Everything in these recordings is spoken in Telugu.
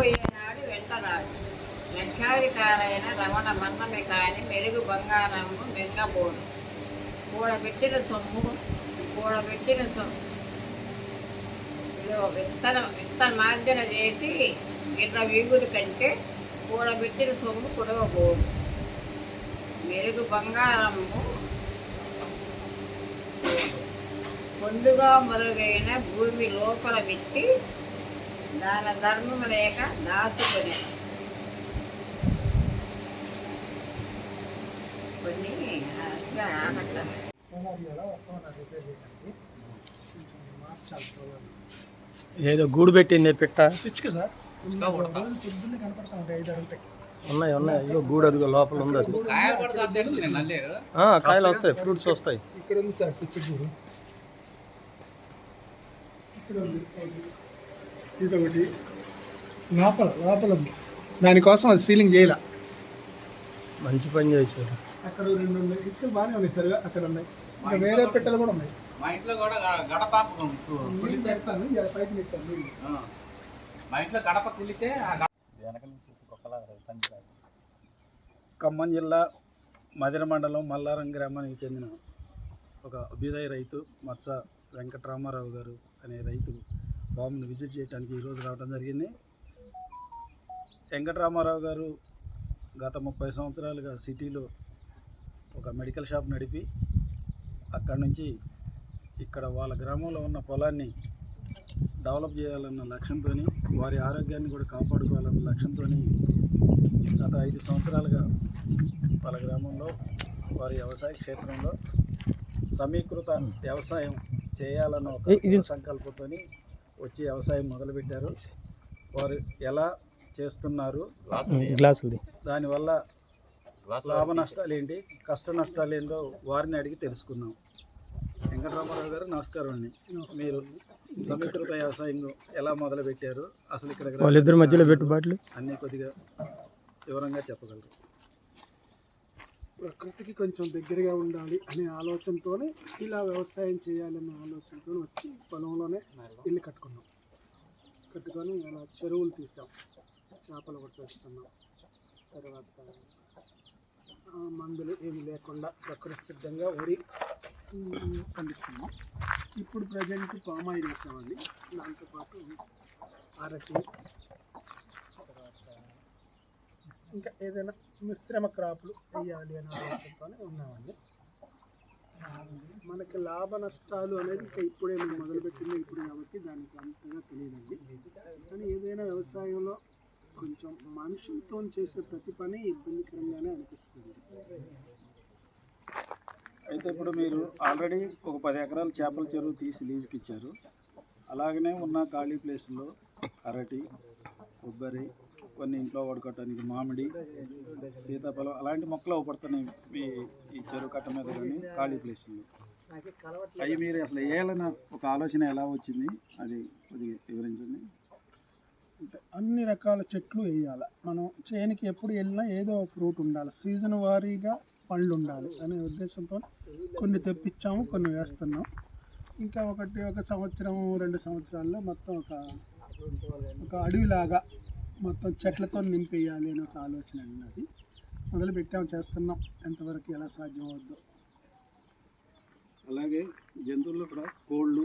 వెళ్ళిపోయేనాడు వెంటరాదు లక్షాధికారైన రమణ మన్నమి కాని మెరుగు బంగారము మెరుగబోడు కూడబెట్టిన సొమ్ము కూడబెట్టిన సొమ్ము విత్తన విత్తన మార్జన చేసి ఇట్లా వీగుల కంటే కూడబెట్టిన సొమ్ము కుడవబోడు మెరుగు బంగారము పొందుగా మరుగైన భూమి లోపల పెట్టి దాన ధర్మం లేక దాచుకునే కొన్ని అట్లా అట్లా ఏదో గూడు పెట్టింది పిట్ట. సార్. ఉన్నాయి ఉన్నాయి. ఇదిగో గూడు అదిగో లోపల ఉంది అది. ఆ, కాయలు వస్తాయి ఫ్రూట్స్ వస్తాయి. ఇక్కడ ఉంది సార్ ఇక్కడ ఉంది ఇది ఒకటి లోపల లోపల ఉంది. దానికోసం అది సీలింగ్ చేయాల. మంచి పని చేశారు. అక్కడ రెండు ఉన్నాయి. పిచ్చుకలు బాగానే ఉన్నాయి సార్ అక్కడ ఉన్నాయి. ఇంకా వేరే పెట్టెలు కూడా ఉన్నాయి. మా ఇంట్లో కూడా గడప నీళ్ళు పెడతాను. ఇలా పైకి నెట్టాను. నీళ్ళు ఆ. మా ఇంట్లో గడప కులితే ఖమ్మం జిల్లా మదిర మండలం మల్లారం గ్రామానికి చెందిన ఒక అభ్యుదయ రైతు మత్స వెంకటరామారావు గారు అనే రైతు ఫామ్ను విజిట్ చేయడానికి ఈరోజు రావడం జరిగింది. వెంకటరామారావు గారు గత ముప్పై సంవత్సరాలుగా సిటీలో ఒక మెడికల్ షాప్ నడిపి అక్కడి నుంచి ఇక్కడ వాళ్ళ గ్రామంలో ఉన్న పొలాన్ని డెవలప్ చేయాలన్న లక్ష్యంతో వారి ఆరోగ్యాన్ని కూడా కాపాడుకోవాలన్న లక్ష్యంతో గత ఐదు సంవత్సరాలుగా వాళ్ళ గ్రామంలో వారి వ్యవసాయ క్షేత్రంలో సమీకృత వ్యవసాయం చేయాలన్న ఒక సంకల్పంతో వచ్చి వ్యవసాయం మొదలుపెట్టారు. వారు ఎలా చేస్తున్నారు? దానివల్ల లాభ నష్టాలు ఏంటి కష్ట నష్టాలు ఏంటో వారిని అడిగి తెలుసుకుందాం. వెంకటరామారావు గారు నమస్కారం అండి. మీరు సమీకృత వ్యవసాయం ఎలా మొదలుపెట్టారు? అసలు ఇక్కడ వాళ్ళిద్దరి మధ్యలో పెట్టుబాట్లు అన్నీ కొద్దిగా వివరంగా చెప్పగలరు. ప్రకృతికి కొంచెం దగ్గరగా ఉండాలి అనే ఆలోచనతోనే ఇలా వ్యవసాయం చేయాలన్న ఆలోచనతో వచ్చి పొలంలోనే ఇల్లు కట్టుకున్నాం. కట్టుకొని అలా చెరువులు తీసాం. చేపలు పట్టేస్తున్నాం తర్వాత మందులు ఏమి లేకుండా ప్రకృతి సిద్ధంగా వరి పండిస్తున్నాం. ఇప్పుడు ప్రజెంట్ పామాయిల్ వేసామండి. దాంతోపాటు అరటి తర్వాత ఇంకా ఏదైనా మిశ్రమ క్రాపులు వేయాలి అనే ఆలోచనతోనే ఉన్నామండి. మనకి లాభ నష్టాలు అనేది ఇంకా ఇప్పుడే మేము మొదలుపెట్టింది ఇప్పుడు కాబట్టి దానికి అంతగా తెలియదండి. కానీ ఏదైనా వ్యవసాయంలో కొంచెం మనుషులతో చేసే ప్రతి పని ఇబ్బందికరంగానే అనిపిస్తుంది. అయితే ఇప్పుడు మీరు ఆల్రెడీ ఒక పది ఎకరాలు చేపల చెరువు తీసి లీజుకి ఇచ్చారు. అలాగనే ఉన్న ఖాళీ ప్లేస్లో అరటి కొబ్బరి కొన్ని ఇంట్లో వాడుకోవటానికి మామిడి సీతాఫలం అలాంటి మొక్కలు అవపడుతున్నాయి మీ ఈ చెరువు కట్ట మీద కానీ ఖాళీ ప్లేస్లో అవి మీరు అసలు వేయాలన్న ఒక ఆలోచన ఎలా వచ్చింది? అది కొద్దిగా వివరించండి. అంటే అన్ని రకాల చెట్లు వేయాలి. మనం చేనికి ఎప్పుడు వెళ్ళినా ఏదో ఒక ఫ్రూట్ ఉండాలి. సీజన్ వారీగా పళ్ళు ఉండాలి అనే ఉద్దేశంతో కొన్ని తెప్పించాము కొన్ని వేస్తున్నాం. ఇంకా ఒకటి ఒక సంవత్సరం రెండు సంవత్సరాల్లో మొత్తం ఒక ఒక అడవిలాగా మొత్తం చెట్లతో నింపేయాలి అనే ఒక ఆలోచన ఉన్నది మొదలు పెట్టాము చేస్తున్నాం. ఎంతవరకు ఎలా సాధ్యం అవుద్దో అలాగే జంతువుల్లో కూడా కోళ్ళు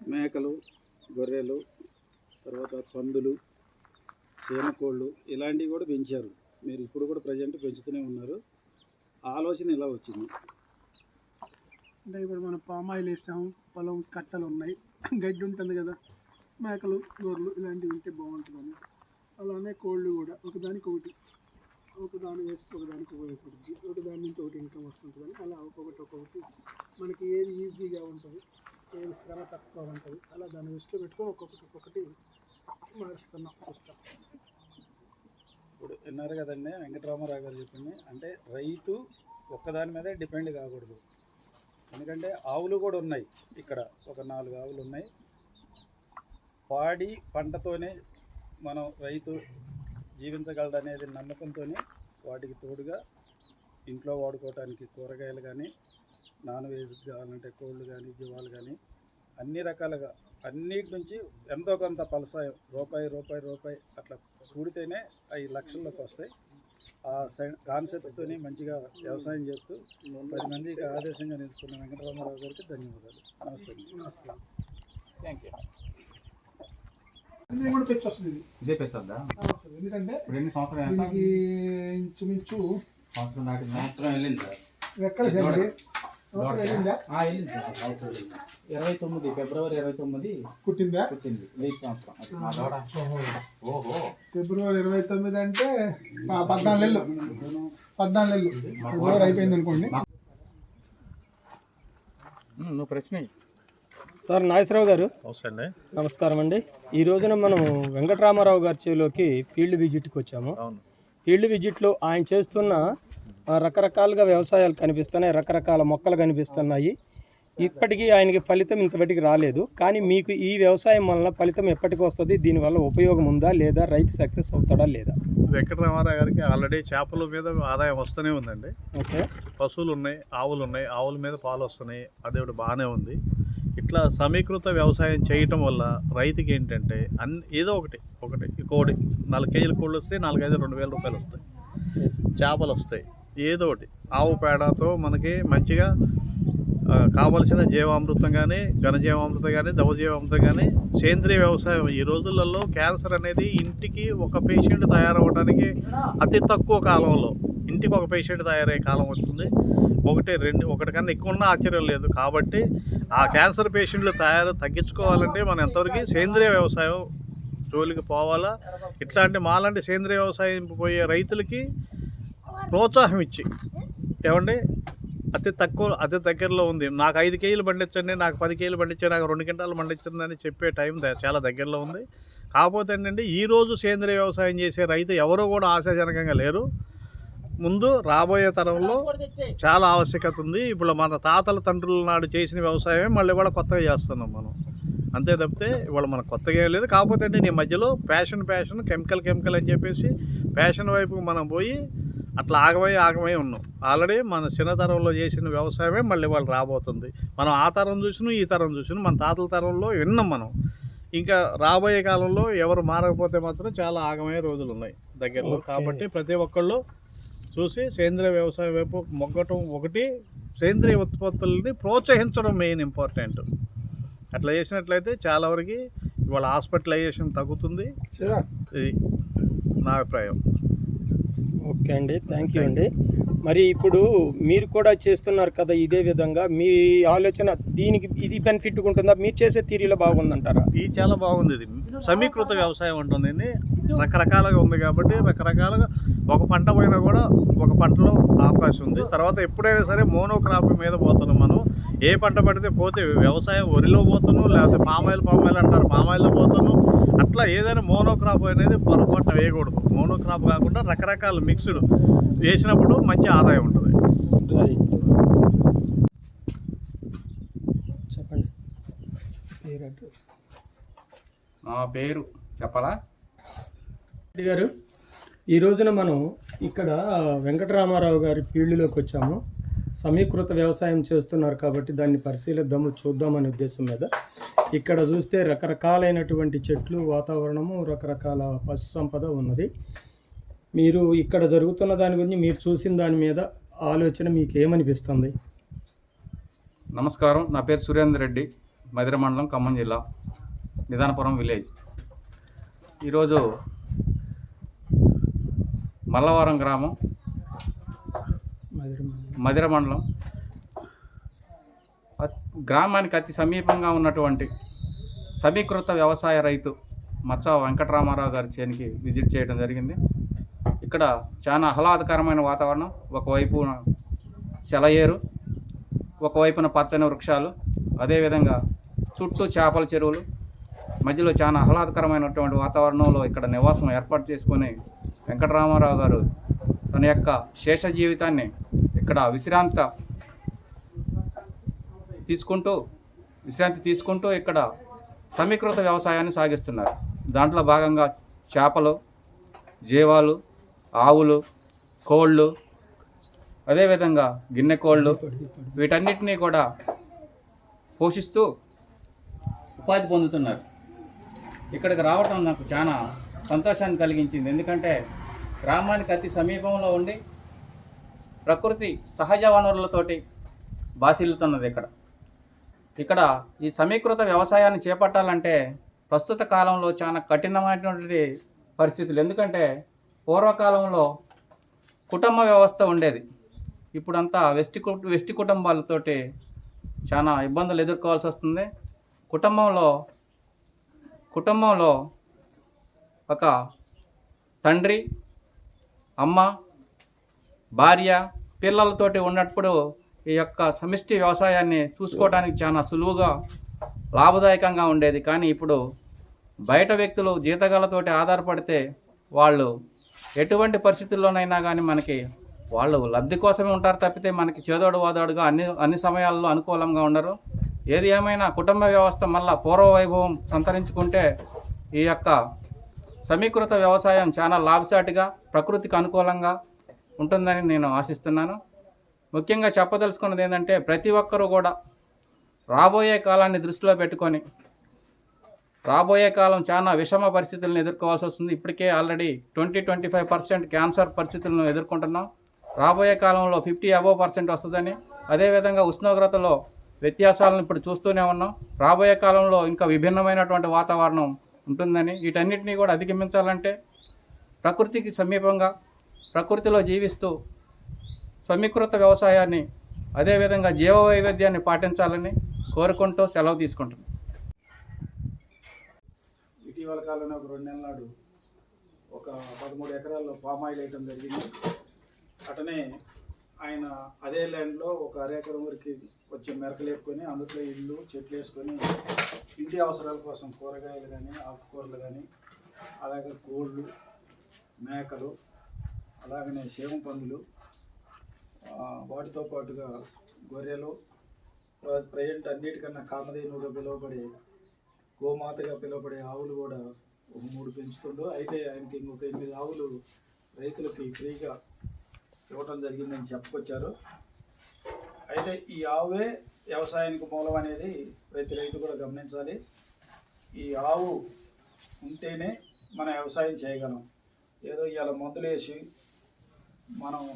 మేకలు గొర్రెలు తర్వాత పందులు కోళ్ళు ఇలాంటివి కూడా పెంచారు. మీరు ఇప్పుడు కూడా ప్రజెంట్ పెంచుతూనే ఉన్నారు. ఆలోచన ఇలా వచ్చింది. అంటే ఇప్పుడు మనం పామాయిల్ వేసాము పొలం కట్టలు ఉన్నాయి గడ్డి ఉంటుంది కదా. మేకలు గొర్రెలు ఇలాంటివి ఉంటే బాగుంటుందని. అలానే కోళ్ళు కూడా ఒకదానికి ఒకటి ఒకదాని వేస్తే ఒకదానికి ఉపయోగపడుతుంది ఒకదాని నుంచి ఒకటి ఇన్కమ్ వస్తుంటుందని అలా ఒక్కొక్కటి ఒక్కొక్కటి మనకి ఏది ఈజీగా ఉంటుంది ఏది శ్రమ తక్కువ ఉంటుంది అలా దాన్ని దృష్టిలో పెట్టుకొని ఒక్కొక్కటి ఒక్కొక్కటి మారుస్తున్నాం సిస్టమ్ ఇప్పుడు విన్నారు కదండి వెంకటరామారావు గారు చెప్పింది అంటే రైతు ఒక్కదాని మీదే డిపెండ్ కాకూడదు. ఎందుకంటే ఆవులు కూడా ఉన్నాయి ఇక్కడ ఒక నాలుగు ఆవులు ఉన్నాయి. పాడి పంటతోనే మనం రైతు జీవించగలడనేది నమ్మకంతోనే వాటికి తోడుగా ఇంట్లో వాడుకోవటానికి కూరగాయలు కానీ నాన్ వెజ్ కావాలంటే కోళ్ళు కానీ జీవాలు కానీ అన్ని రకాలుగా అన్నిటి నుంచి ఎంతో కొంత ఫలసాయం రూపాయి రూపాయి రూపాయి అట్లా కూడితేనే అవి లక్షల్లోకి వస్తాయి. ఆ కాన్సెప్ట్తోని మంచిగా వ్యవసాయం చేస్తూ పది మందికి ఆదేశంగా నిలుస్తున్న వెంకటరామారావు గారికి ధన్యవాదాలు. నమస్తే నమస్తే. థ్యాంక్ యూ ఇది కూడా వస్తుంది ఇది. ఇదే పెంచొద్దా ఆ, వస్తుంది. ఎందుకంటే ఇప్పుడు ఎన్ని సంవత్సరాలు ఎంత? దీనికి ఇంచుమించు సంవత్సరం సంవత్సరం వెళ్ళింది సార్. ఎక్కడ చేయండి సంవత్సరం వెళ్ళిందా? ఆ, వెళ్ళింది సార్. సంవత్సరం వెళ్ళింది. ఇరవై తొమ్మిది ఫిబ్రవరి ఇరవై తొమ్మిది పుట్టిందా పుట్టింది లేట్ సంవత్సరం. అది మా దూడ ఓహో. ఓహో. ఫిబ్రవరి ఇరవై తొమ్మిది అంటే పద్నాలుగు నెలలు. పద్నాలుగు నెలలు. ఫిబ్రవరి అయిపోయింది అనుకోండి. ఉమ్, నువ్వు ప్రశ్న వెయ్యి. సార్ నాగేశ్వరరావు గారు. అవసరండి నమస్కారం అండి. ఈ రోజున మనం వెంకటరామారావు గారి చేలోకి ఫీల్డ్ విజిట్కి వచ్చాము. అవును. ఫీల్డ్ విజిట్లో ఆయన చేస్తున్న రకరకాలుగా వ్యవసాయాలు కనిపిస్తున్నాయి రకరకాల మొక్కలు కనిపిస్తున్నాయి. ఇప్పటికీ ఆయనకి ఫలితం ఇంతవరకు రాలేదు. కానీ మీకు ఈ వ్యవసాయం వలన ఫలితం ఎప్పటికి వస్తుంది? దీనివల్ల ఉపయోగం ఉందా లేదా? రైతు సక్సెస్ అవుతాడా లేదా? వెంకటరామారావు గారికి ఆల్రెడీ చేపల మీద ఆదాయం వస్తూనే ఉందండి. ఓకే. పశువులు ఉన్నాయి ఆవులు ఉన్నాయి ఆవుల మీద పాలు వస్తున్నాయి. అదే ఒకటి బాగానే ఉంది. ఇట్లా సమీకృత వ్యవసాయం చేయటం వల్ల రైతుకి ఏంటంటే అన్ని ఏదో ఒకటి ఒకటి కోడి నాలుగు కేజీల కోళ్ళు వస్తే నాలుగైదు రెండు వేల రూపాయలు వస్తాయి. చేపలు వస్తాయి. ఏదో ఒకటి. ఆవు పేడతో మనకి మంచిగా కావలసిన జీవామృతం కానీ ఘనజీవామృతం కానీ దవజీవామృతం కానీ సేంద్రియ వ్యవసాయం. ఈ రోజులలో క్యాన్సర్ అనేది ఇంటికి ఒక పేషెంట్ తయారవడానికి అతి తక్కువ కాలంలో ఇంటికి ఒక పేషెంట్ తయారయ్యే కాలం వస్తుంది. ఒకటి రెండు ఒకటి కన్నా ఎక్కువ ఉన్నా ఆశ్చర్యం లేదు. కాబట్టి ఆ క్యాన్సర్ పేషెంట్లు తయారు తగ్గించుకోవాలంటే మనం ఎంతవరకు సేంద్రియ వ్యవసాయం జోలికి పోవాలా? ఇట్లాంటి మాలాంటి సేంద్రియ వ్యవసాయం పోయే రైతులకి ప్రోత్సాహం ఇచ్చి. ఏమండి? అతి తక్కువ అతి దగ్గరలో ఉంది. నాకు ఐదు కేజీలు పండించండి నాకు పది కేజీలు పండించండి నాకు రెండు క్వింటాలు పండించండి అని చెప్పే టైం ద- చాలా దగ్గరలో ఉంది. కాకపోతే ఏంటంటే ఈరోజు సేంద్రియ వ్యవసాయం చేసే రైతు ఎవరు కూడా ఆశాజనకంగా లేరు. ముందు రాబోయే తరంలో చాలా ఆవశ్యకత ఉంది. ఇప్పుడు మన తాతల తండ్రుల నాడు చేసిన వ్యవసాయమే మళ్ళీ కూడా కొత్తగా చేస్తున్నాం మనం. అంతే తప్పితే ఇవాళ మనకు కొత్తగా ఏం లేదు. కాకపోతే అంటే నీ మధ్యలో ప్యాషన్ ప్యాషన్ కెమికల్ కెమికల్ అని చెప్పేసి ప్యాషన్ వైపు మనం పోయి అట్లా ఆగమై ఆగమై ఉన్నాం. ఆల్రెడీ మన చిన్నతరంలో చేసిన వ్యవసాయమే మళ్ళీ వాళ్ళు రాబోతుంది. మనం ఆ తరం చూసినాం ఈ తరం చూసినాం మన తాతల తరంలో విన్నాం మనం. ఇంకా రాబోయే కాలంలో ఎవరు మారకపోతే మాత్రం చాలా ఆగమయ్యే రోజులు ఉన్నాయి దగ్గరలో. కాబట్టి ప్రతి ఒక్కళ్ళు చూసి సేంద్రియ వ్యవసాయం వైపు మొగ్గటం ఒకటి సేంద్రియ ఉత్పత్తుల్ని ప్రోత్సహించడం మెయిన్ ఇంపార్టెంట్. అట్లా చేసినట్లయితే చాలా వరకు ఇవాళ హాస్పిటలైజేషన్ తగ్గుతుంది. ఇది నా అభిప్రాయం. ఓకే అండి. థ్యాంక్ యూ అండి. మరి ఇప్పుడు మీరు కూడా చేస్తున్నారు కదా ఇదే విధంగా. మీ ఆలోచన దీనికి ఇది బెనిఫిట్ ఉంటుందా? మీరు చేసే తీరిలో బాగుందంటారా? ఇది చాలా బాగుంది ఇది. సమీకృత వ్యవసాయం ఉంటుంది రకరకాలుగా ఉంది కాబట్టి రకరకాలుగా ఒక పంట పోయినా కూడా ఒక పంటలో అవకాశం ఉంది. తర్వాత ఎప్పుడైనా సరే మోనోక్రాప్ మీద పోతున్నాం మనం. ఏ పంట పడితే పోతే వ్యవసాయం వరిలో పోతాను లేకపోతే పామాయిల్ పామాయిల్ అంటారు. పామాయిల్లో పోతాను. అట్లా ఏదైనా మోనోక్రాప్ అనేది పొరపాటున వేయకూడదు. మోనోక్రాప్ కాకుండా రకరకాల మిక్స్డ్ వేసినప్పుడు మంచి ఆదాయం ఉంటుంది. చెప్పండి. పేరు అడ్రస్. నా పేరు చెప్పరా గారు ఈ రోజున మనం ఇక్కడ వెంకటరామారావు గారి ఫీల్డ్లోకి వచ్చాము. సమీకృత వ్యవసాయం చేస్తున్నారు కాబట్టి దాన్ని పరిశీలిద్దాము చూద్దామనే ఉద్దేశం మీద. ఇక్కడ చూస్తే రకరకాలైనటువంటి చెట్లు వాతావరణము రకరకాల పశు సంపద ఉన్నది. మీరు ఇక్కడ జరుగుతున్న దాని గురించి మీరు చూసిన దాని మీద ఆలోచన మీకు ఏమనిపిస్తుంది నమస్కారం. నా పేరు సురేందర్ రెడ్డి మధిర మండలం ఖమ్మం జిల్లా నిదానపురం విలేజ్. ఈరోజు మల్లవరం గ్రామం మధుర మండలం. గ్రామానికి అతి సమీపంగా ఉన్నటువంటి సమీకృత వ్యవసాయ రైతు మచ్చ వెంకటరామారావు గారి చేనికి విజిట్ చేయడం జరిగింది. ఇక్కడ చాలా ఆహ్లాదకరమైన వాతావరణం. ఒకవైపు సెలయేరు ఒకవైపున పచ్చని వృక్షాలు అదేవిధంగా చుట్టూ చేపల చెరువులు. మధ్యలో చాలా ఆహ్లాదకరమైనటువంటి వాతావరణంలో ఇక్కడ నివాసం ఏర్పాటు చేసుకుని వెంకటరామారావు గారు తన యొక్క శేష జీవితాన్ని ఇక్కడ విశ్రాంత తీసుకుంటూ విశ్రాంతి తీసుకుంటూ ఇక్కడ సమీకృత వ్యవసాయాన్ని సాగిస్తున్నారు. దాంట్లో భాగంగా చేపలు జీవాలు ఆవులు కోళ్ళు అదేవిధంగా గిన్నె కోళ్ళు వీటన్నిటినీ కూడా పోషిస్తూ ఉపాధి పొందుతున్నారు. ఇక్కడికి రావటం నాకు చాలా సంతోషాన్ని కలిగించింది. ఎందుకంటే గ్రామానికి అతి సమీపంలో ఉండి ప్రకృతి సహజ వనరులతోటి బాసిల్లుతున్నది ఇక్కడ. ఇక్కడ ఈ సమీకృత వ్యవసాయాన్ని చేపట్టాలంటే ప్రస్తుత కాలంలో చాలా కఠినమైనటువంటి పరిస్థితులు. ఎందుకంటే పూర్వకాలంలో కుటుంబ వ్యవస్థ ఉండేది. ఇప్పుడంతా వెస్టి వెస్టి కుటుంబాలతోటి చాలా ఇబ్బందులు ఎదుర్కోవాల్సి వస్తుంది. కుటుంబంలో కుటుంబంలో ఒక తండ్రి అమ్మ భార్య పిల్లలతోటి ఉన్నప్పుడు ఈ యొక్క సమిష్టి వ్యవసాయాన్ని చూసుకోవడానికి చాలా సులువుగా లాభదాయకంగా ఉండేది. కానీ ఇప్పుడు బయట వ్యక్తులు జీతగాలతోటి ఆధారపడితే వాళ్ళు ఎటువంటి పరిస్థితుల్లోనైనా కానీ మనకి వాళ్ళు లబ్ధి కోసమే ఉంటారు తప్పితే మనకి చేదోడు వాదోడుగా అన్ని అన్ని సమయాల్లో అనుకూలంగా ఉండరు. ఏది ఏమైనా కుటుంబ వ్యవస్థ మళ్ళా పూర్వ వైభవం సంతరించుకుంటే ఈ యొక్క సమీకృత వ్యవసాయం చాలా లాభసాటిగా ప్రకృతికి అనుకూలంగా ఉంటుందని నేను ఆశిస్తున్నాను. ముఖ్యంగా చెప్పదలుచుకున్నది ఏంటంటే ప్రతి ఒక్కరూ కూడా రాబోయే కాలాన్ని దృష్టిలో పెట్టుకొని రాబోయే కాలం చాలా విషమ పరిస్థితులను ఎదుర్కోవాల్సి వస్తుంది. ఇప్పటికే already twenty twenty five percent cancer పరిస్థితులను ఎదుర్కొంటున్నాం. రాబోయే కాలంలో ఫిఫ్టీ అబోవ్ పర్సెంట్ వస్తుందని అదేవిధంగా ఉష్ణోగ్రతలో వ్యత్యాసాలను ఇప్పుడు చూస్తూనే ఉన్నాం. రాబోయే కాలంలో ఇంకా విభిన్నమైనటువంటి వాతావరణం ఉంటుందని వీటన్నిటినీ కూడా అధిగమించాలంటే ప్రకృతికి సమీపంగా ప్రకృతిలో జీవిస్తూ సమీకృత వ్యవసాయాన్ని అదేవిధంగా జీవ వైవిధ్యాన్ని పాటించాలని కోరుకుంటూ సెలవు తీసుకుంటున్నాం. ఇటీవల కాలంలో ఒక రెండు నెలల నాడు ఒక పదమూడు ఎకరాల్లో పామ్ ఆయిల్ వేయటం జరిగింది. అటనే ఆయన అదే ల్యాండ్లో ఒక అరెకరం వరకు కొంచెం మెరకలు వేసుకొని అందులో ఇల్లు చెట్లు వేసుకొని ఇంటి అవసరాల కోసం కూరగాయలు కానీ ఆకుకూరలు కానీ అలాగే కోళ్ళు మేకలు అలాగనే సేమ పందులు వాటితో పాటుగా గొర్రెలు ప్రజెంట్ అన్నిటికన్నా కామధేనుగా పిలువబడే గోమాతగా పిలువబడే ఆవులు కూడా ఒక మూడు పెంచుతుండు. అయితే ఆయనకి ఇంకొక ఎనిమిది ఆవులు రైతులకి ఫ్రీగా ఇవ్వటం జరిగిందని చెప్పుకొచ్చారు. అయితే ఈ ఆవే వ్యవసాయానికి మూలం అనేది ప్రతి రైతు కూడా గమనించాలి. ఈ ఆవు ఉంటేనే మనం వ్యవసాయం చేయగలం. ఏదో ఇవాళ మందులు వేసి మనం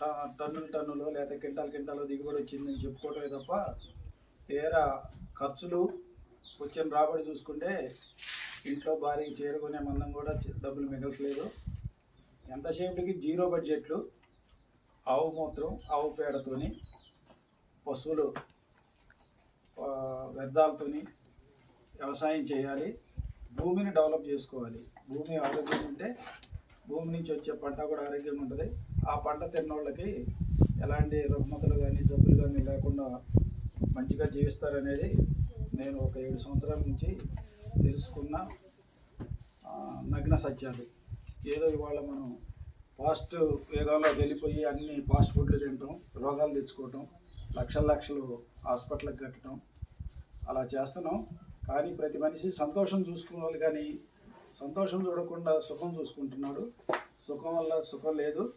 ట- టన్నులు టన్నులు లేదా క్వింటాల్ క్వింటాలు దిగుబడి వచ్చిందని చెప్పుకోవటమే తప్ప తీరా ఖర్చులు వచ్చిన రాబడి చూసుకుంటే ఇంట్లో భారీ చేరుకునే మందం కూడా డబ్బులు మిగలట్లేదు. ఎంతసేపటికి జీరో బడ్జెట్లు ఆవు మూత్రం ఆవు పేడతోని పశువులు వ్యర్థాలతోని వ్యవసాయం చేయాలి. భూమిని డెవలప్ చేసుకోవాలి. భూమి ఆరోగ్యం ఉంటే భూమి నుంచి వచ్చే పంట కూడా ఆరోగ్యంగా ఉంటుంది. ఆ పంట తిన్నోళ్ళకి ఎలాంటి రుగ్మతలు కానీ జబ్బులు కానీ లేకుండా మంచిగా జీవిస్తారనేది నేను ఒక ఏడు సంవత్సరాల నుంచి తెలుసుకున్న నగ్న సత్యాలు ఏదో ఇవాళ మనం ఫాస్ట్ వేగంలో వెళ్ళిపోయి అన్ని ఫాస్ట్ ఫుడ్లు తినటం రోగాలు తెచ్చుకోవటం లక్షల లక్షలు హాస్పిటల్కి కట్టడం అలా చేస్తున్నాం. కానీ ప్రతి మనిషి సంతోషం చూసుకోవాలి కానీ సంతోషం చూడకుండా సుఖం చూసుకుంటున్నాడు. సుఖం వల్ల సుఖం లేదు.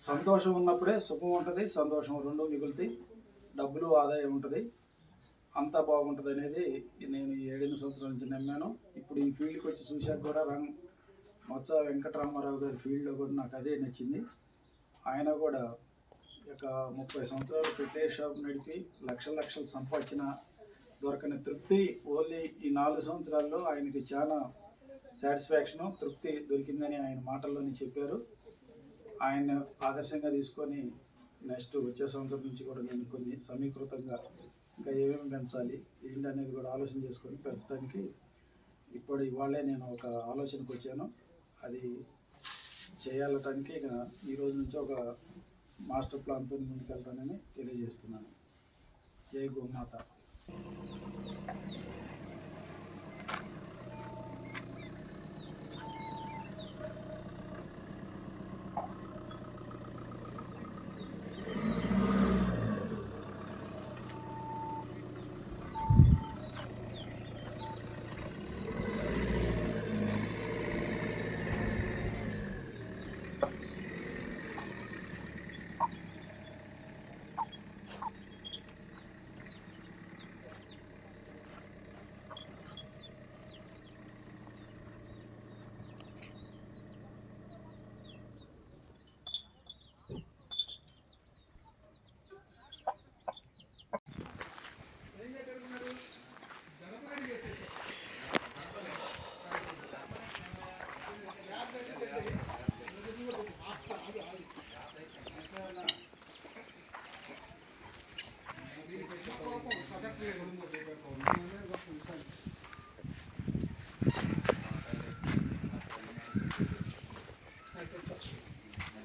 సంతోషం ఉన్నప్పుడే సుఖం ఉంటుంది సంతోషం రెండు మిగులుతాయి. డబ్బులు ఆదాయం ఉంటుంది. అంతా బాగుంటుంది అనేది నేను ఏడెనిమిది సంవత్సరాల నుంచి నమ్మాను. ఇప్పుడు ఈ ఫీల్డ్కి వచ్చి చూశాక కూడా రంగ్ మత్స వెంకటరామారావు గారి ఫీల్డ్లో కూడా నాకు అదే నచ్చింది. ఆయన కూడా ఒక ముప్పై సంవత్సరాలు రిటైర్ షాప్ నడిపి లక్షల లక్షలు సంపాదించిన దొరకని తృప్తి ఓన్లీ ఈ నాలుగు సంవత్సరాల్లో ఆయనకి చాలా సాటిస్ఫాక్షను తృప్తి దొరికిందని ఆయన మాటల్లోనే చెప్పారు. ఆయన ఆదర్శంగా తీసుకొని నెక్స్ట్ వచ్చే సంవత్సరం నుంచి కూడా నేను కొన్ని సమీకృతంగా ఇంకా ఏమేమి పెంచాలి ఏంటి అనేది కూడా ఆలోచన చేసుకొని పెంచడానికి ఇప్పుడు ఇవాళే నేను ఒక ఆలోచనకు వచ్చాను. అది చేయాలటానికి ఇక ఈ రోజు నుంచి ఒక మాస్టర్ ప్లాన్తో ముందుకెళ్తానని తెలియజేస్తున్నాను. జై గోమాత.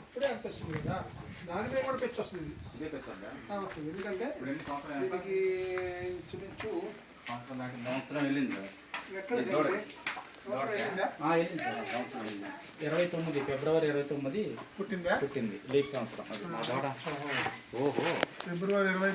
ఇప్పుడే అంత వచ్చింది కదా? దాని మీద కూడా పెచ్చు వస్తుంది వస్తుంది. ఎందుకంటే దీనికి ఇంచుమించు ఇరవై తొమ్మిది ఫిబ్రవరి ఇరవై తొమ్మిది పుట్టింది? పుట్టింది లీక్ సంవత్సరం ఓహో. ఫిబ్రవరి ఇరవై